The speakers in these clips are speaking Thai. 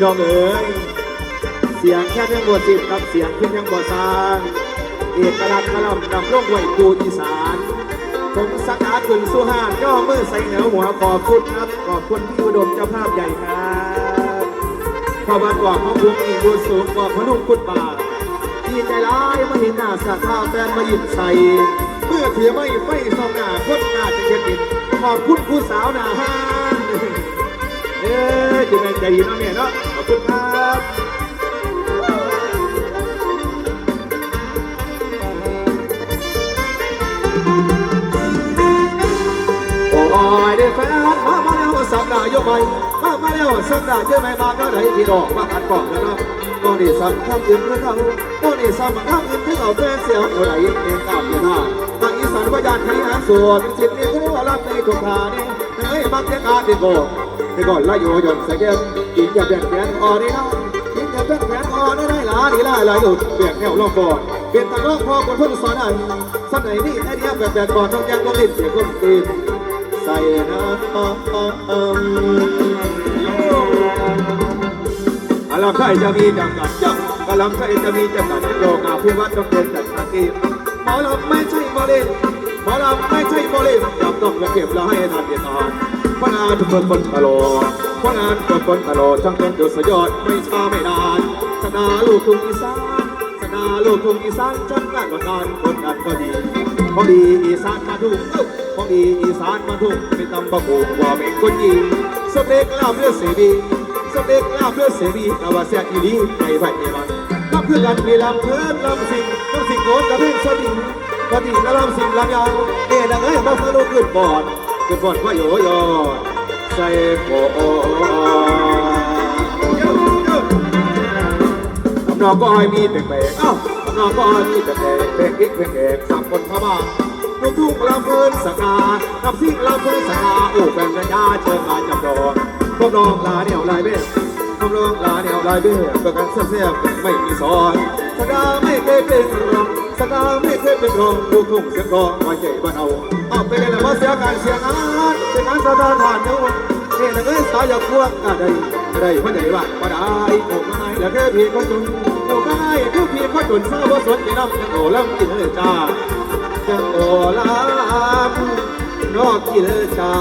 ี่น้องเอ๋ยเสียงแค่เพียงบทสิบกับเสียงเพียงยังบทสางเอกลักษณ์กระลำนำร่องไหวกูอีสานผมสักอาขึ้นสุหานย่อมือใส่เหนือหัวขอบคุณครับขอบคุณพี่อุดมเจ้าภาพใหญ่ครับขอบคุณกว่าของพวงอีกบุญสูงกว่าพนุ่มคุณป่าดีใจร้ายมาเห็นหน้าสัตว์ข้าวแฟนมาหยิบใส่เมื่อถือไม่ไฟส่องหน้าคนหน้าจะเห็นขอบคุณผู้สาวหน้าห้าน เอ้ยจะเป็นใจดีเนาะเนี่เนาะขอบคุณครับโอ้ยได้แฟนมามาแล้วสัปดาห์ยกไปมามาแล้วสัปดาห์เจอไม่มาก็ได้พี่ดอกมาอัดก่อกแล้วเนาะก็นี่ซ้ำข้ามอื่นเพื่อเขาก็นี่ซ้ำข้ามอื่นเพื่อเอาแฟนเสียวเท่าไหร่เองกลับอยู่หน้าทางอีสานว่ายานขยันส่วนสิบนี้ก็รู้ว่ารับในทุกทางนี่เฮ้ยบางเจ้าการดีโก ไปก่อนไล่โยยนใส่แก้มกินอย่าแบ่งแขนคอได้นะกินอย่าแบ่งแขนคอได้ได้หลาดีล่าหลายหลุดเบี่ยงแนวลองก่อนเปลี่ยนตะก้องพอคนเพิ่งสอนอันสักไหนนี่ไอเดียแบบแบบก่อนต้องยังต้องลิ้นเสียงคนตีนใส่นะอารมณ์ใครจะมีจำกัดจับอารมณ์ใครจะมีจำกัดโลกาพิวัตรต้องเป็นจัดการที่หมอลำไม่ใช่โมเลนหมอลำไม่ใช่โมเลนจับต้องกระเก็บแล้วให้ทันเดียน อนพงานทุกคนคนตลอดพงานคนคนตลอดช่างเป็นดุษยอดไม่ช้าไม่นานชนะลูกทุ่งอีสานชนะลูกทุ่งอีสานจังงานวันนั้นคนงานก็ดีของดีอีสานมาทุ่งของดีอีสานมาทุ่งเป็นตำบะกูว่าเป็นคนยิงสเปกลาบเลือดเสรีสเปกลาบเลือดเสรีอาว่าเสียอีลีไปไปเอวันรับเพื่อนกันมีลำเพื่อนลำสิงลำสิงโกนกระเพื่อนสดิงกระดิ่งกระลำสิงลำยาวเนี่ยนังเอ้ยมาฟังลูกขึ้นบอด ขึ้นบอดว่าโยโยใส่โอทำนองก็ให้มีแต่แบกเอ้าทำนองก็ให้มีแต่แบกแบกกิ๊กแบกแบกสามคนพม่าลูกทุ่งลำเพลินสกาลำซิ่งลำเพลินสกาโอ้แฟนกันยาเชิญมาจับดอกพวกน้องลาเดี่ยวลายเบ้พวกน้องลาเดี่ยวลายเบ้เพื่อกันเสียบไม่มีสอนสกาไม่เคยเป็น สกาไม่เคยเป็นรองลูกทุ่งเสียงรองมาใหญ่บ้านเอาเอาไปเลยและว่าเสียการเสียงานเสียงานสถานทานเนื้อเนี่ยนะเอ้ยสาวอยากพวกก็ได้ได้เพราะใหญ่บ้านก็ได้โอ้ไม่แล้วแค่พี่ก็จนโอ้ก็ได้คือพี่ก็จนเศร้าว่าสนใจน้ำยังโอ้ลำกินเลยจ้าจะโอ้ลามนอกกินเลชา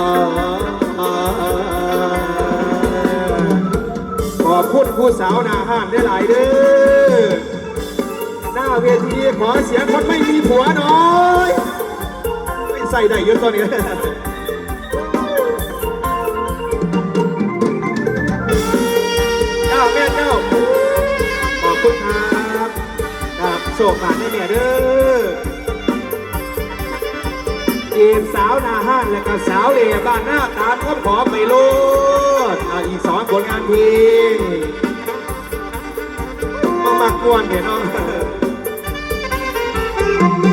ขอบคุณผู้สาวนาห้านได้หลายเด้อ น้าเวทีขอเสียงคนไม่มีผัวหน่อยไม่ใส่ได้เยอะตอนนี้เจ้าแม่เจ้าขอบคุณครับครับโชคผ่านให้แม่เด้อจีบสาวนาห้านและก็สาวเหล่บ้านหน้าตาลก็ขอไปโลดอีกสองผลงานเพลงมามากวนเห็นน้อง Thank you.